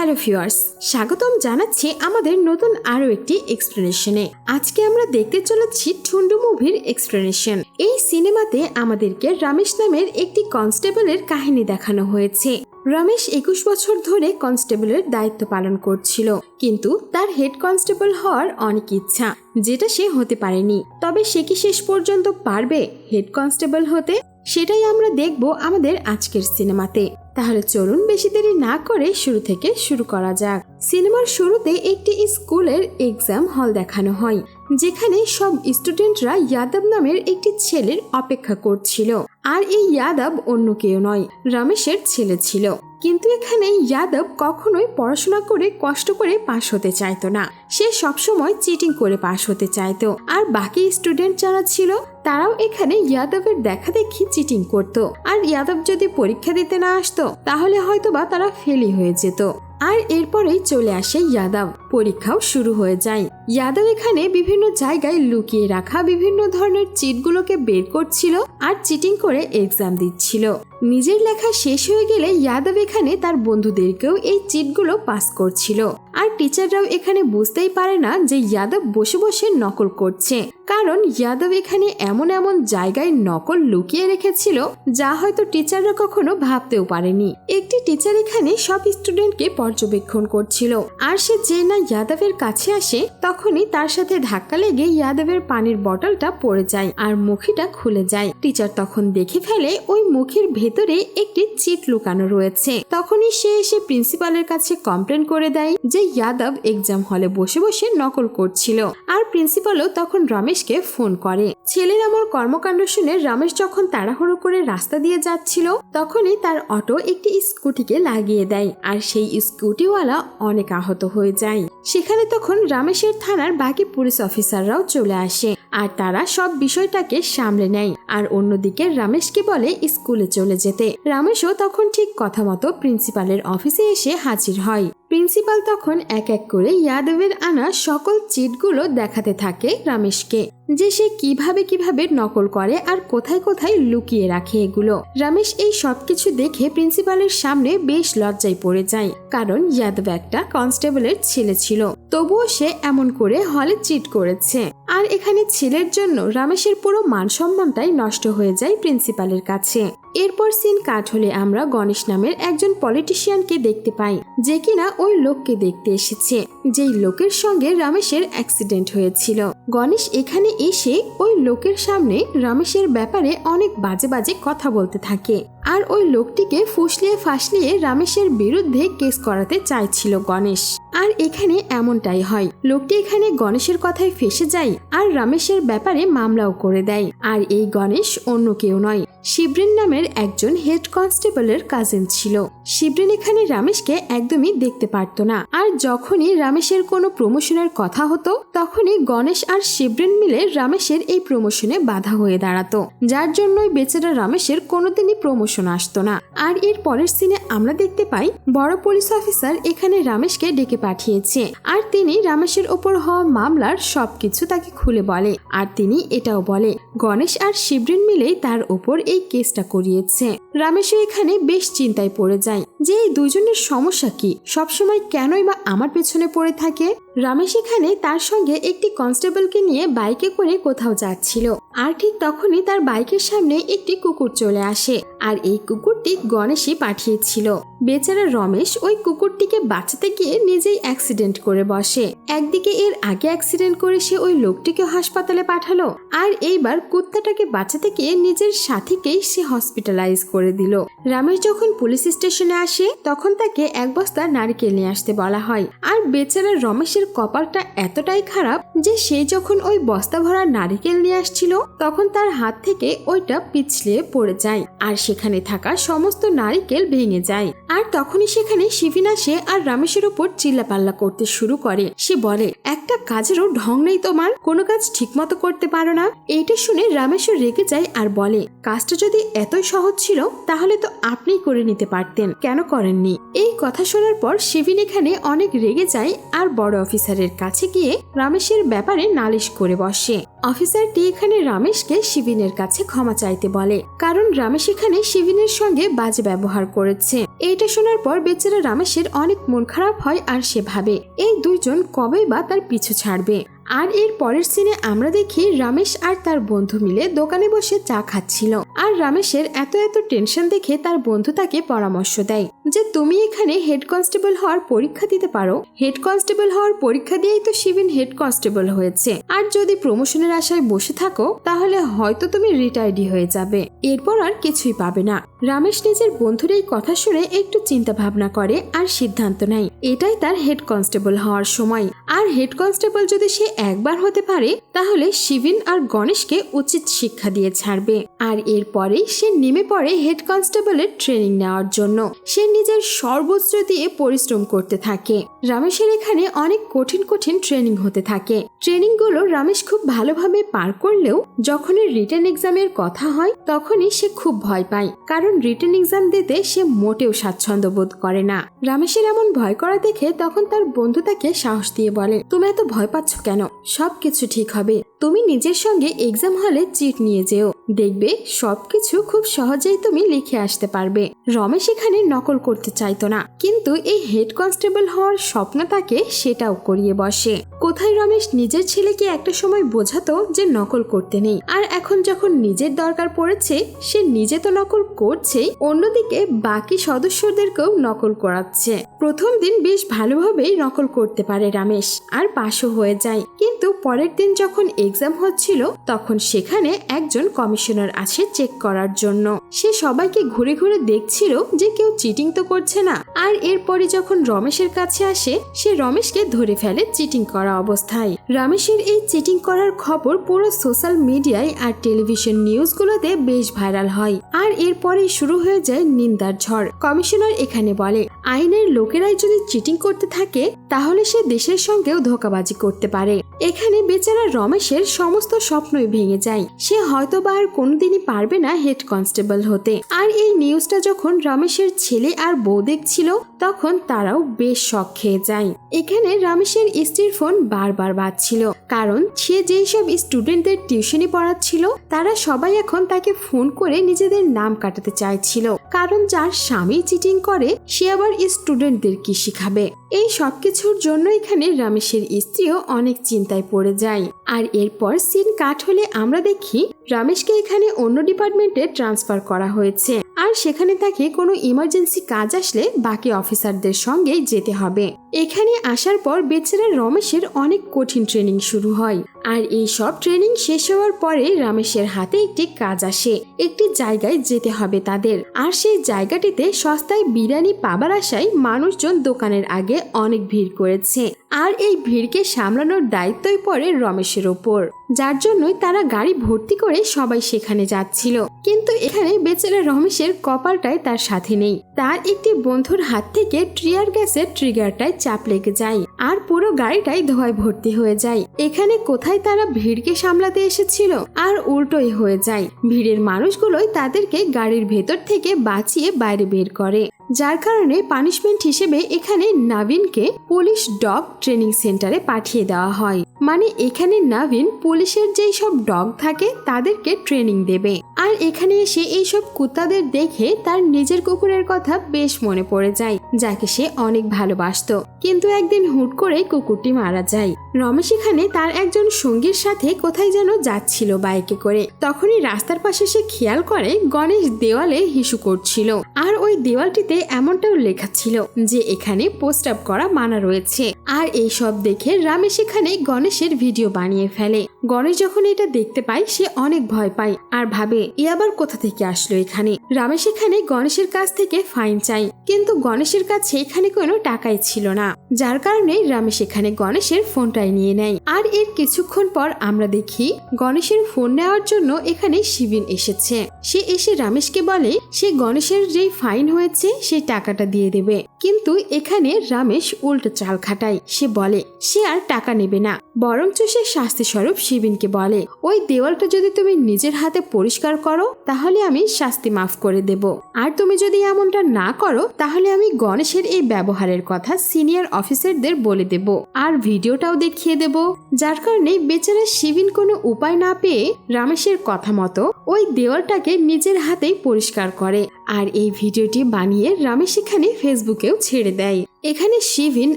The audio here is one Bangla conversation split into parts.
হ্যালো ভিউয়ার্স, স্বাগতম জানাচ্ছি আমাদের নতুন আরও একটি এক্সপ্লেনেশনে আজকে আমরা দেখতে চলেছি ঠুন্ডু মুভির এক্সপ্লেনেশন এই সিনেমাতে আমাদেরকে রমেশ নামের একটি কনস্টেবলের কাহিনী দেখানো হয়েছে। রমেশ একুশ বছর ধরে কনস্টেবলের দায়িত্ব পালন করছিল, কিন্তু তার হেড কনস্টেবল হওয়ার অনেক ইচ্ছা, যেটা সে হতে পারেনি। তবে সে কি শেষ পর্যন্ত পারবে হেড কনস্টেবল হতে? সেটাই আমরা দেখব আমাদের আজকের সিনেমাতে। তাহলে চলুন বেশি দেরি না করে শুরু থেকে শুরু করা যাক। সিনেমার শুরুতে একটি স্কুলের এক্সাম হল দেখানো হয়, যেখানে সব স্টুডেন্টরা যাদব নামের একটি ছেলের অপেক্ষা করছিল। আর এই যাদব অন্য কেউ নয় রমেশের ছেলে ছিল। কিন্তু এখানে যাদব কখনোই পড়াশোনা করে কষ্ট করে পাশ হতে চাইতো না। সে সবসময় চিটিং করে পাশ হতে চাইতো। আর বাকি স্টুডেন্ট যারা ছিল, তারাও এখানে যাদবের দেখা দেখি চিটিং করত। আর যাদব যদি পরীক্ষা দিতে না আসতো, তাহলে হয়তোবা তারা ফেলি হয়ে যেত। আর এরপরেই চলে আসে যাদব। পরীক্ষাও শুরু হয়ে যায়। যাদব এখানে বিভিন্ন জায়গায় লুকিয়ে রাখা বিভিন্ন ধরনের চিটগুলোকে বের করছিল আর চিটিং করে এক্সাম দিচ্ছিল। নিজের লেখা শেষ হয়ে গেলে যাদব এখানে তার বন্ধুদেরকেও এই চিটগুলো পাস করছিল। আর টিচাররাও এখানে বুঝতেই পারে না যে যাদব বসে বসে নকল করছে। কারণ যাদব এখানে এমন এমন জায়গায় নকল লুকিয়ে রেখেছিল যা হয়তো টিচাররা কখনো ভাবতেও পারেনি। একটি টিচার এখানে সব স্টুডেন্টকে পর্যবেক্ষণ করছিল। আর সে যে না যাদবের কাছে আসে, তখনই তার সাথে ধাক্কা লেগে যাদবের পানির বটলটা পড়ে যায় আর মুখিটা খুলে যায়। টিচার তখন দেখে ফেলে ওই মুখের ভেতরে একটি চিট লুকানো রয়েছে। তখনই সে এসে প্রিন্সিপালের কাছে কমপ্লেন করে দেয় যে যাদব এক্সাম হলে বসে বসে নকল করছিল আর প্রিন্সিপালও তখন রমেশকে ফোন করে। ছেলের আমার কর্মকাণ্ড শুনে রমেশ যখন তাড়াহুড়ো করে রাস্তা দিয়ে যাচ্ছিল, তখনই তার অটো একটি স্কুটিকে লাগিয়ে দেয় আর সেই স্কুটিওয়ালা অনেক আহত হয়ে যায়। সেখানে তখন রামেশের থানার বাকি পুলিশ অফিসাররাও চলে আসে আর তারা সব বিষয়টাকে সামলে নেয় আর অন্যদিকে রামেশকে বলে স্কুলে চলে যেতে। রামেশও তখন ঠিক কথা মতো প্রিন্সিপালের অফিসে এসে হাজির হয়। প্রিন্সিপাল তখন এক এক করে ইয়াদবের আনা সকল চিটগুলো দেখাতে থাকে রমেশকে। যে সে কীভাবে কীভাবে নকল করে আর কোথায় কোথায় লুকিয়ে রাখে এগুলো। রমেশ এই সবকিছু দেখে প্রিন্সিপালের সামনে বেশ লজ্জায় পড়ে যায়, কারণ যাদব একটা কনস্টেবলের ছেলে ছিল। তবুও সে এমন করে হলে চিট করেছে। আর এখানে ছেলের জন্য রমেশের পুরো মান সম্মানটাই নষ্ট হয়ে যায় প্রিন্সিপালের কাছে। এরপর সিন কাট হলে আমরা গণেশ নামের একজন পলিটিশিয়ানকে দেখতে পাই, যে কিনা ওই লোককে দেখতে এসেছে, যেই লোকের সঙ্গে রমেশের অ্যাক্সিডেন্ট হয়েছিল। গণেশ এখানে এসে ওই লোকের সামনে রমেশের ব্যাপারে অনেক বাজে বাজে কথা বলতে থাকে আর ওই লোকটিকে ফুসলিয়ে ফাসলিয়ে রমেশের বিরুদ্ধে কেস করাতে চাইছিল গণেশ। আর এখানে এমনটাই হয়, লোকটি এখানে গণেশের কথায় ফেসে যায় আর রমেশের ব্যাপারে মামলাও করে দেয়। আর এই গণেশ অন্য কেউ নয় শিবরিন নামের একজন হেড কনস্টেবলের কাজিন ছিল। শিবরিন এখানে রামেশকে একদমই দেখতে পারতো না। আর যখনই রামেশের কোনো প্রমোশনের কথা হতো, তখনই গণেশ আর শিবরিন মিলে রামেশের এই প্রমোশনে বাধা হয়ে দাঁড়াতো। যার জন্যই বেচারা রামেশের কোনোদিনই প্রমোশন আসতো না। আর এর পরের সিনে আমরা দেখতে পাই, বড় পুলিশ অফিসার এখানে রামেশকে ডেকে পাঠিয়েছে। আর তিনি রামেশের ওপর হওয়া মামলার সবকিছু তাকে খুলে বলে। আর তিনি এটাও বলে, গণেশ আর শিবরিন মিলেই তার ওপর এই কেসটা করিয়েছে। রামেশও এখানে বেশ চিন্তায় পড়ে যায় যে, এই দুজনের সমস্যা কি? সবসময় কেনই বা আমার পেছনে পড়ে থাকে? রমেশ এখানে তার সঙ্গে একটি কনস্টেবলকে নিয়ে বাইকে করে কোথাও যাচ্ছিল। আর ঠিক তখনই তার বাইকের সামনে একটি কুকুর চলে আসে। আর এই কুকুরটি গণেশই পাঠিয়েছিল। বেচারা রমেশ ওই কুকুরটিকে বাঁচাতে গিয়ে নিজেই অ্যাক্সিডেন্ট করে বসে। একদিকে এর আগে অ্যাক্সিডেন্ট করে সে ওই লোকটিকে হাসপাতালে পাঠালো। আর এইবার কুত্তাটাকে বাঁচাতে গিয়ে নিজের সাথীকেই সে হসপিটালাইজ করে দিল। রমেশ যখন পুলিশ স্টেশনে আসে, তখন তাকে এক বস্তা নারিকেল নিয়ে আসতে বলা হয়। আর বেচারা রমেশের কপালটা এতটাই খারাপ যে সে যখন ওই বস্তা ভরা নারিকেল নিয়ে আসছিল, তখন তার হাত থেকে ওইটা পিছলিয়ে পড়ে যায় আর সেখানে থাকা সমস্ত নারিকেল ভেঙে যায়। আর তখনই সেখানে শিবিন আসে আর রমেশের ওপর চিল্লাপাল্লা করতে শুরু করে। সে বলে, একটা কাজেরও ঢং নেই তোমার, কোনো কাজ ঠিকমতো করতে পারো না। এইটা শুনে রামেশ্বর রেগে যায় আর বলে, কাজটা যদি এতই সহজ ছিল, তাহলে তো আপনিই করে নিতে পারতেন, কেন করেননি? এই কথা শোনার পর শিবিন এখানে অনেক রেগে যায় আর বড় অফিসারের কাছে গিয়ে রামেশের ব্যাপারে নালিশ করে বসে। অফিসারটি এখানে রামেশকে শিবিনের কাছে ক্ষমা চাইতে বলে, কারণ রামেশ এখানে শিবিনের সঙ্গে বাজে ব্যবহার করেছে। এইটা শোনার পর বেচারা রামেশের অনেক মন খারাপ হয় আর সে ভাবে, এই দুইজন কবেই বা তার পিছু ছাড়বে? আর এর পরের সিনে আমরা দেখি রামেশ আর তার বন্ধু মিলে দোকানে বসে চা খাচ্ছিল। আর রামেশের এত এত টেনশন দেখে তার বন্ধু তাকে পরামর্শ দেয় যে তুমি এখানে হেড কনস্টেবল হওয়ার পরীক্ষা দিতে পারো। হেড কনস্টেবল হওয়ার পরীক্ষা দিয়েই তো শিবিন হেড কনস্টেবল হয়েছে। আর যদি প্রমোশনের আশায় বসে থাকো, তাহলে হয়তো তুমি রিটায়ার্ডই হয়ে যাবে। এরপর আর কিছুই পাবে না। রামেশ নিজের বন্ধুর এই কথা শুনে একটু চিন্তা ভাবনা করে আর সিদ্ধান্ত নেয়। এটাই তার হেড কনস্টেবল হওয়ার সময়। আর হেড কনস্টেবল যদি সে একবার হতে পারে, তাহলে শিবিন আর গণেশকে উচিত শিক্ষা দিয়ে ছাড়বে। আর এরপরেই সে নেমে পড়ে হেড কনস্টেবলের ট্রেনিং নেওয়ার জন্য। সে নিজের সর্বোচ্চ দিয়ে পরিশ্রম করতে থাকে। রামেশের এখানে অনেক কঠিন কঠিন ট্রেনিং হতে থাকে। ট্রেনিংগুলো রমেশ খুব ভালোভাবে পার করলেও যখনই রিটার্ন এক্সামের কথা হয়, তখনই সে খুব ভয় পায়। কারণ রিটার্ন এক্সাম দিতে সে মোটেও স্বাচ্ছন্দ্য বোধ করে না। রামেশের এমন ভয় করা দেখে তখন তার বন্ধু তাকে সাহস দিয়ে বলে, তুমি এত ভয় পাচ্ছ কেন? সবকিছু ঠিক হবে। তুমি নিজের সঙ্গে এক্সাম হলে চিট নিয়ে যেও। দেখবে সবকিছু খুব সহজেই তুমি লিখে আসতে পারবে। রমেশ এখানে নকল করতে চাইতো না। কিন্তু এই হেড কনস্টেবল হওয়ার স্বপ্ন তাকে সেটাও করিয়ে বসে। কোথায় রমেশ নিজের ছেলেকে একটা সময় বোঝাতো যে নকল করতে নেই? আর এখন যখন নিজের দরকার পড়েছে, সে নিজে তো নকল করছেই, অন্যদিকে বাকি সদস্যদেরকেও নকল করাচ্ছে। প্রথম দিন বেশ ভালোভাবেই নকল করতে পারে রমেশ, আর পাশও হয়ে যায়। কিন্তু পরের দিন যখন এক্সাম হচ্ছিল, তখন সেখানে একজন কমিশনার আসে চেক করার জন্য। সে সবাইকে ঘুরে ঘুরে দেখছিল যে কেউ চিটিং তো করছে না। আর এরপরে যখন রমেশের কাছে আসে, সে রমেশকে ধরে ফেলে চিটিং করা অবস্থায়। রমেশের এই চিটিং করার খবর পুরো সোশ্যাল মিডিয়ায় আর টেলিভিশন নিউজগুলোতে বেশ ভাইরাল হয়। আর এরপরে শুরু হয়ে যায় নিন্দার ঝড়। কমিশনার এখানে বলে, আইনের লোকেরাই যদি চিটিং করতে থাকে, তাহলে সে দেশের সঙ্গেও ধোকাবাজি করতে পারে। এখানে বেচারা রমেশের সমস্ত স্বপ্নই ভেঙে যায়। সে হয়তো বা আর কোনোদিনই পারবে না হেড কনস্টেবল হতে। আর এই নিউজটা যখন রমেশের ছেলে আর বউ দেখছিল, তখন তারাও বেশ শখ খেয়ে যায়। এখানে রমেশের স্ত্রীর ফোন বারবার বাজছিল। কারণ সে যেই সব স্টুডেন্টদের টিউশনি পড়াচ্ছিল, তারা সবাই এখন তাকে ফোন করে নিজেদের নাম কাটাতে চাইছিল। কারণ যার স্বামী চিটিং করে, সে আবার স্টুডেন্টদের কি শিখাবে? এই সব কিছুর জন্য এখানে রমেশের স্ত্রীও অনেক চিন্তায় পড়ে যায়। আর এরপর সিন কাট হলে আমরা দেখি রমেশকে এখানে অন্য ডিপার্টমেন্টে ট্রান্সফার করা হয়েছে। আর সেখানে তাকে কোনো ইমার্জেন্সি কাজ আসলে বাকি অফিসারদের সঙ্গে যেতে হবে। এখানে আসার পর বেচারা রমেশের অনেক কঠিন ট্রেনিং শুরু হয়। আর এই সব ট্রেনিং শেষ হওয়ার পরে রমেশের হাতে একটি কাজ আসে। একটি জায়গায় যেতে হবে তাদের। আর সেই জায়গাটিতে সস্তায় বিরিয়ানি পাবার আশায় মানুষজন দোকানের আগে অনেক ভিড় করেছে। আর এই ভিড়কে সামলানোর দায়িত্বই পড়ে রমেশের ওপর। যার জন্যই তারা গাড়ি ভর্তি করে সবাই সেখানে যাচ্ছিল। কিন্তু এখানে বেচারা রমেশের কপালটাই তার সাথে নেই। তার একটি বন্ধুর হাত থেকে ট্রিয়ার গ্যাসের ট্রিগারটায় চাপ লেগে যায়। আর পুরো গাড়িটাই ধোয়ায় ভর্তি হয়ে যায়। এখানে কোথায় তারা ভিড়কে সামলাতে এসেছিল আর উল্টোই হয়ে যায়। ভিড়ের মানুষগুলোই তাদেরকে গাড়ির ভেতর থেকে বাঁচিয়ে বাইরে বের করে। যার কারণে পানিশমেন্ট হিসেবে এখানে নাভিনকে পুলিশ ডগ ট্রেনিং সেন্টারে পাঠিয়ে দেওয়া হয়। মানে এখানে নাভিন পুলিশের যেই সব ডগ থাকে তাদেরকে ট্রেনিং দেবে। আর এখানে এসে এই সব কুত্তাদের দেখে তার নিজের কুকুরের কথা বেশ মনে পড়ে যায়, যাকে সে অনেক ভালোবাসতো। কিন্তু একদিন হুট করে কুকুরটি মারা যায়। রমেশ এখানে তার একজন সঙ্গীর সাথে কোথায় যেন যাচ্ছিল বাইকে করে। তখনই রাস্তার পাশে সে খেয়াল করে গণেশ দেওয়ালে হিসু করছিল। আর ওই দেওয়ালটিতে এমনটাও লেখা ছিল যে এখানে পোস্ট আপ করা মানা রয়েছে। আর এই সব দেখে রামেশ এখানে গণেশের ভিডিও বানিয়ে ফেলে। গণেশ যখন এটা দেখতে পায়, সে অনেক ভয় পায় আর ভাবে, এ আবার কোথা থেকে আসলো এখানে? রামেশ এখানে গণেশের কাছ থেকে ফাইন চাই কিন্তু গণেশের কাছে এখানে কোনো টাকাই ছিল না। যার কারণে রামেশ এখানে গণেশের ফোনটাই নিয়ে নেয়। আর এর কিছুক্ষণ পর আমরা দেখি, গণেশের ফোন নেওয়ার জন্য এখানে শিবিন এসেছে। সে এসে রামেশকে বলে, সে গণেশের যেই ফাইন হয়েছে সেই টাকাটা দিয়ে দেবে। কিন্তু এখানে রামেশ উল্টো চাল খাটায়। সে বলে, সে আর টাকা নেবে না। বরঞ্চ সে শাস্তি স্বরূপ শিবিনকে বলে, ওই দেওয়ালটা যদি তুমি নিজের হাতে পরিষ্কার করো, তাহলে আমি শাস্তি মাফ করে দেব। আর তুমি যদি এমনটা না করো, তাহলে আমি গণেশের এই ব্যবহারের কথা সিনিয়র অফিসারদের বলে দেব। আর ভিডিওটাও দেখিয়ে দেব। যার কারণে বেচারা শিবিন কোনো উপায় না পেয়ে রামেশের কথা মতো ওই দেওয়ালটাকে নিজের হাতেই পরিষ্কার করে। আর এই ভিডিওটি বানিয়ে রামেশ এখানে ফেসবুকেও ছেড়ে দেয়। এখানে শিবিন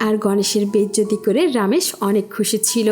আর গণেশের বেজ্জতি করে রামেশ অনেক খুশি ছিল।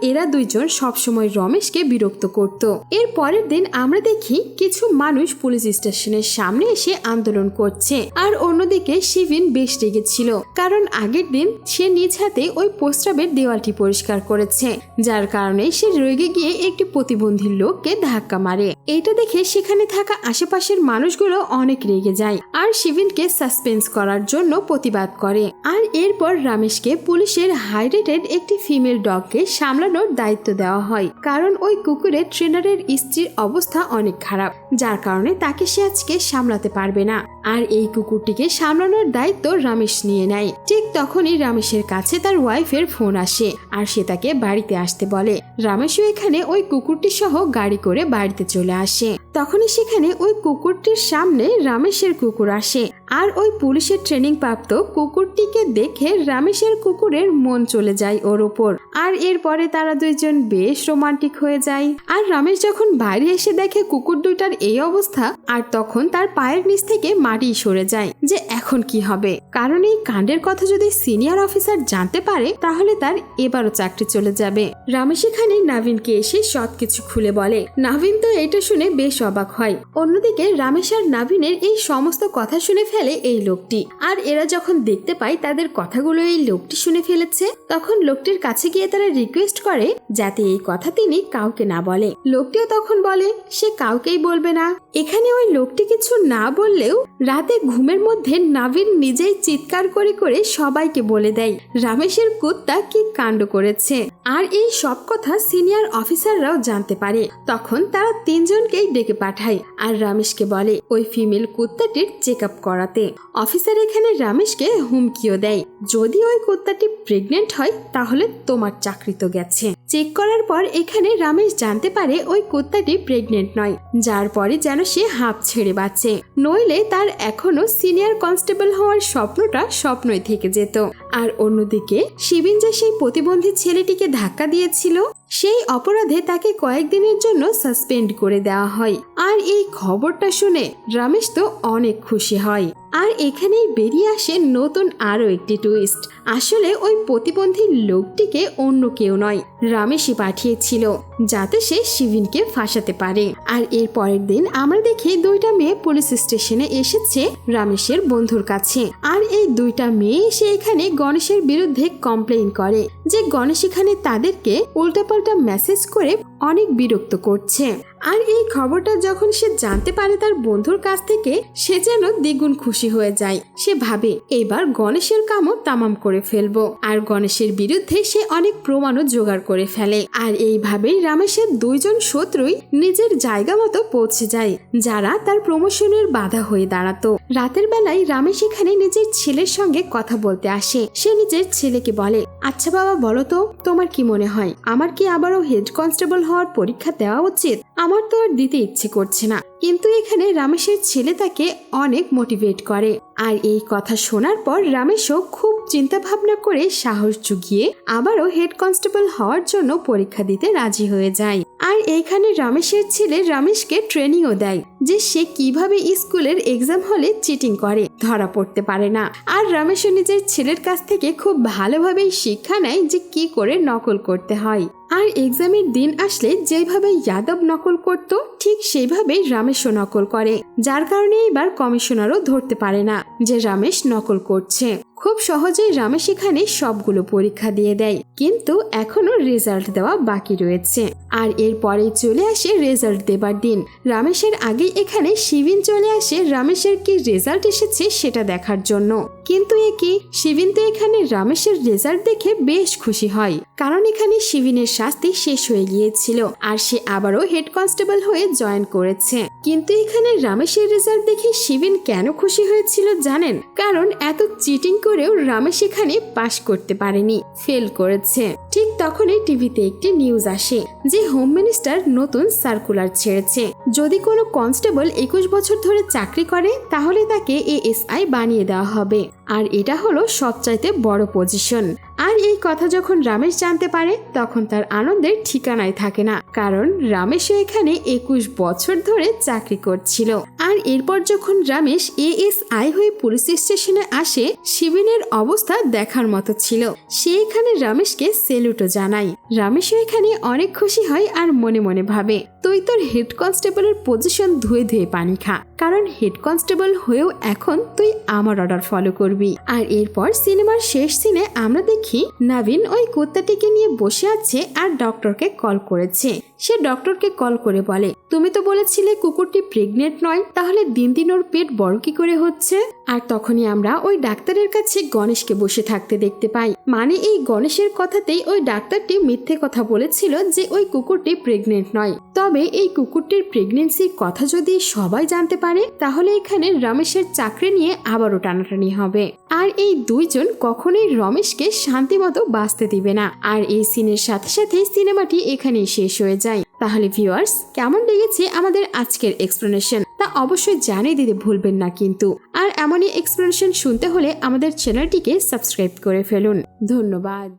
এরা দুইজন সবসময় রমেশকে বিরক্ত করত। এর পরের দিন আমরা দেখি কিছু মানুষ পুলিশ স্টেশনের সামনে এসে আন্দোলন করছে। আর অন্যদিকে শিবিন বেশ রেগেছিল। কারণ আগের দিন সে নিজ হাতে ওই পোস্টাবের দেওয়ালটি পরিষ্কার করেছে। যার কারণে সে রেগে গিয়ে একটি প্রতিবন্ধী লোককে ধাক্কা মারে। এটা দেখে সেখানে থাকা আশেপাশের মানুষগুলো অনেক রেগে যায়। আর শিবিনকে সাসপেন্স করার জন্য প্রতিবাদ করে। আর এরপর রমেশকে পুলিশের হাই রেটেড একটি ফিমেল ডগকে সামলানোর দায়িত্ব দেওয়া হয়। কারণ ওই কুকুরের ট্রেনারের স্ত্রীর অবস্থা অনেক খারাপ, যার কারণে তাকে সে আজকে সামলাতে পারবে না। আর এই কুকুরটিকে সামলানোর দায়িত্ব রামেশ নিয়ে নেয়। ঠিক তখনই রামেশের কাছে তার ওয়াইফের ফোন আসে আর সে তাকে বাড়িতে আসতে বলে। রমেশও এখানে ওই কুকুরটি সহ গাড়ি করে বাড়িতে চলে আসে। তখনই সেখানে ওই কুকুরটির সামনে রামেশের কুকুর আসে আর ওই পুলিশের ট্রেনিং প্রাপ্ত কুকুরটিকে দেখে রামেশের কুকুরের মন চলে যায় ওর ওপর। আর এরপরে তারা দুইজন বেশ রোমান্টিক হয়ে যায়। আর রমেশ যখন বাইরে এসে দেখে কুকুর দুইটার এই অবস্থা, আর তখন তার পায়ের নিচ থেকে মাটি সরে যায় যে এখন কি হবে? কারণ এই কাণ্ডের কথা যদি সিনিয়র অফিসার জানতে পারে, তাহলে তার এবারও চাকরি চলে যাবে। রমেশ এখানে নাভিনকে এসে সব কিছু খুলে বলে। নাভিন তো এটা শুনে বেশ অবাক হয়। অন্যদিকে রামেশ আর নাভিনের এই সমস্ত কথা শুনে ফেলে এই লোকটি। আর এরা যখন দেখতে পায় তাদের কথাগুলো এই লোকটি শুনে ফেলেছে, তখন লোকটির কাছে গিয়ে তারা রিকোয়েস্ট করে যাতে এই কথা তিনি কাউকে না বলে। লোকটিও তখন বলে, সে কাউকেই বলবে না। এখানে ওই লোকটি কিছু না বললেও রাতে ঘুমের মধ্যে নাভিন নিজেই চিৎকার করে করে সবাইকে বলে দেয়, রামেশের কুত্তা কি কাণ্ড করেছে? আর এই সব কথা সিনিয়র অফিসাররাও জানতে পারে। তখন তারা তিনজনকেই ডেকে পাঠায় আর রামেশকে বলে, ওই ফিমেল কুত্তাটির চেক আপ করাতে। অফিসার এখানে রামেশকে হুমকিও দেয়, যদি ওই কুত্তাটি প্রেগনেন্ট হয়, তাহলে তোমার চাকরি তো গেছে। চেক করার পর এখানে রামেশ জানতে পারে ওই কুত্তাটি প্রেগনেন্ট নয়, যার পরে যেন সে হাঁপ ছেড়ে বাঁচে। নইলে তার এখনও সিনিয়র কনস্টেবল হওয়ার স্বপ্নটা স্বপ্নই থেকে যেত। আর অন্যদিকে শিবিন যে সেই প্রতিবন্ধী ছেলেটিকে ধাক্কা দিয়েছিল, সেই অপরাধে তাকে কয়েকদিনের জন্য সাসপেন্ড করে দেওয়া হয়। আর এই খবরটা শুনে রমেশ তো অনেক খুশি হয়। আর এখানেই বেরিয়ে আসে নতুন আরও একটি টুইস্ট আসলে ওই প্রতিবন্ধী লোকটিকে অন্য কেউ নয়, রমেশই পাঠিয়েছিল, যাতে সে শিবিনকে ফাঁসাতে পারে। আর এর পরের দিন আমরা দেখি দুইটা মেয়ে পুলিশ স্টেশনে এসেছে রমেশের বন্ধুর কাছে। আর এই দুইটা মেয়ে এসে এখানে গণেশের বিরুদ্ধে কমপ্লেইন করে যে গণেশ এখানে তাদেরকে উল্টাপাল্টা মেসেজ করে অনেক বিরক্ত করছে। আর এই খবরটা যখন সে জানতে পারে তার বন্ধুর কাছ থেকে, সে যেন দ্বিগুণ খুশি হয়ে যায়। সে ভাবে এবার গণেশের কামও তামাম করে ফেলব। আর গণেশের বিরুদ্ধে সে অনেক প্রমাণও জোগাড় করে ফেলে। আর এইভাবেই রামেশের দুইজন শত্রুই নিজের জায়গা মতো পৌঁছে যায়, যারা তার প্রমোশনের বাধা হয়ে দাঁড়াতো। রাতের বেলায় রামেশ এখানে নিজের ছেলের সঙ্গে কথা বলতে আসে। সে নিজের ছেলেকে বলে আচ্ছা বাবা, বলো তো, তোমার কি মনে হয়? আমার কি আবারও হেড কনস্টেবল হওয়ার পরীক্ষা দেওয়া উচিত? আমার তো আর দিতে ইচ্ছে করছে না। কিন্তু এখানে রামেশের ছেলে তাকে অনেক মোটিভেট করে। আর এই কথা শোনার পর রামেশও খুব চিন্তা ভাবনা করে সাহস জুগিয়ে আবারও হেড কনস্টেবল হওয়ার জন্য পরীক্ষা দিতে রাজি হয়ে যায়। আর এইখানে রামেশের ছেলে রমেশকে ট্রেনিংও দেয় যে সে কীভাবে স্কুলের এক্সাম হলে চিটিং করে, ধরা পড়তে পারে না। আর রমেশও নিজের ছেলের কাছ থেকে খুব ভালোভাবেই শিক্ষা নেয় যে কি করে নকল করতে হয়। আর এক্সামের দিন আসলে যেভাবে যাদব নকল করত, ঠিক সেইভাবেই রামেশও নকল করে, যার কারণে এবার কমিশনারও ধরতে পারে না যে রামেশ নকল করছে। খুব সহজেই রামেশ এখানে সবগুলো পরীক্ষা দিয়ে দেয়, কিন্তু এখনও রেজাল্ট দেওয়া বাকি রয়েছে। আর এরপরে চলে আসে রেজাল্ট দেবার দিন। রামেশের আগে এখানে শিবিন চলে আসে, রামেশের কি রেজাল্ট এসেছে সেটা দেখার জন্য। কিন্তু এ কি? শিবিন তো এখানে রামেশের রেজাল্ট দেখে বেশ খুশি হয়, কারণ এখানে শিবিনের শাস্তি শেষ হয়ে গিয়েছিল, আর সে আবারও হেড কনস্টেবল হয়ে জয়েন করেছে। কিন্তু এখানে রামেশের রেজাল্ট দেখে শিবিন কেন খুশি হয়েছিল জানেন? কারণ এত চিটিং করে করেও রমেশ এখানে পাশ করতে পারেনি ফেল করেছে। ঠিক তখনই টিভিতে একটি নিউজ আসে যে হোম মিনিস্টার নতুন সার্কুলার ছেড়েছে। যদি কোনো কনস্টেবল একুশ বছর ধরে চাকরি করে, তাহলে তাকে এএসআই বানিয়ে দেওয়া হবে। আর এটা হলো সবচাইতে বড় পজিশন আর এই কথা যখন রামেশ জানতে পারে, তখন তার আনন্দের ঠিকানায় থাকে না। কারণ রমেশও এখানে একুশ বছর ধরে চাকরি করছিল। আর এরপর যখন রমেশ এএসআই হয়ে পুলিশ স্টেশনে আসে শিবিনের অবস্থা দেখার মতো ছিল। সে এখানে রমেশকে সেলুটও জানায়। রমেশও এখানে অনেক খুশি হয় আর মনে মনে ভাবে, তুই তোর হেড কনস্টেবলের পজিশন ধুয়ে ধুয়ে পানি খা। কারণ হেড কনস্টেবল হয়েও এখন তুই আমার অর্ডার ফলো করবি। আর এরপর সিনেমার শেষ সিনে আমরা দেখি নাভিন ওই কুত্তাটিকে নিয়ে বসে আছে আর ডক্টরকে কল করেছে। সে ডক্টরকে কল করে বলে তুমি তো বলেছিলে কুকুরটি প্রেগনেন্ট নয়, তাহলে দিন দিন ওর পেট বড় কি করে হচ্ছে? আর তখনই আমরা ওই ডাক্তারের কাছে গণেশকে বসে থাকতে দেখতে পাই। মানে এই গণেশের কথাতেই ওই ডাক্তারটি মিথ্যে কথা বলেছিল যে ওই কুকুরটি প্রেগনেন্ট নয়। তবে এই কুকুরটির প্রেগনেন্সির কথা যদি সবাই জানতে পারে, তাহলে এখানে রমেশের চাকরি নিয়ে আবারও টানাটানি হবে। আর এই দুইজন কখনোই রমেশকে শান্তিমতো বাঁচতে দিবে না। আর এই সিনের সাথে সাথে সিনেমাটি এখানেই শেষ হয়ে যায়। তাহলে ভিউয়ার্স কেমন লেগেছে আমাদের আজকের এক্সপ্লেনেশন তা অবশ্যই জানিয়ে দিতে ভুলবেন না কিন্তু। আর এমনই এক্সপ্লেনেশন শুনতে হলে আমাদের চ্যানেলটিকে সাবস্ক্রাইব করে ফেলুন। ধন্যবাদ।